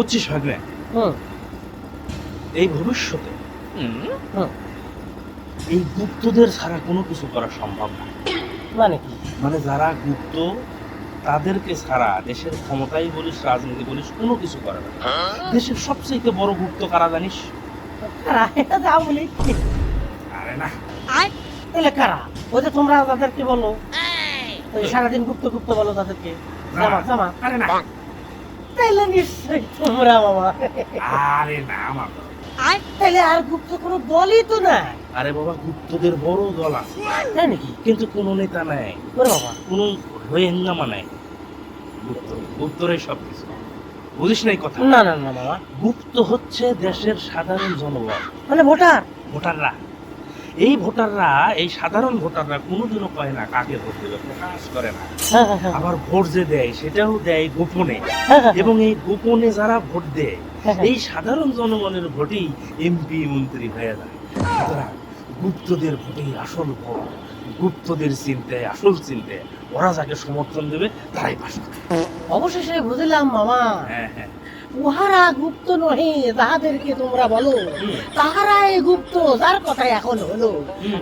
বুঝছিস ভাগ্নে হুম। এই ভবিষ্যতে এই গুপ্তদের ছাড়া কোনো কিছু করা সম্ভব না। মানে কি? মানে যারা গুপ্ত তাদেরকে ছাড়া দেশের ক্ষমতাই বলিস রাজনীতি বলিস কোনো কিছু করে না। দেশের সবচেয়ে বড় গুপ্ত কারা জানিস? কারা? এটা যা বলি। আরে না। তাহলে কারা? ওই যে তোমরা তাদেরকে বলো। সারাদিন গুপ্ত গুপ্ত বলো তাদেরকে। জামা জামা। আরে না। তাইলে নিশ্চয়ই তোমরা বাবা আরে না আমার তাইলে আর গুপ্ত কোনো দলই তো না আরে বাবা গুপ্তদের বড় দল আছে। তাই নাকি? কিন্তু কোনো নেতা নাই। বাবা। কোনো রোহিঙ্গামা নাই। গুপ্ত গুপ্তরাই সব কিছু বুঝিস না কথা? না না না মামা। গুপ্ত হচ্ছে দেশের সাধারণ জনগণ। মানে ভোটার? ভোটাররা। এই ভোটাররা এই সাধারণ ভোটাররা কোনোদিনও কয় না কাকে ভোট দেবে প্রকাশ করে না। হ্যাঁ হ্যাঁ হ্যাঁ। আবার ভোট যে দেয় সেটাও দেয় গোপনে। এবং এই গোপনে যারা ভোট দেয়। এই সাধারণ জনগণের ভোটেই এমপি মন্ত্রী হয়ে যায়। সুতরাং গুপ্তদের ভোটেই আসল ভোট। গুপ্তদের চিন্তায় আসল চিন্তায়। ওরা যাকে সমর্থন দেবে তারাই করবে অবশেষে বুঝলাম মামা। হ্যাঁ হ্যাঁ। উহারা গুপ্ত নহে, যাহাদেরকে তোমরা বলো। তাহারাই গুপ্ত, যার কথা এখন হলো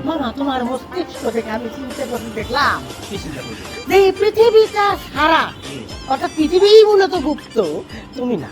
মামা, তোমার মস্তিষ্ক থেকে আমি চিনতে করে দেখলাম যে পৃথিবীটা সারা। অর্থাৎ পৃথিবী মূলত গুপ্ত তুমি না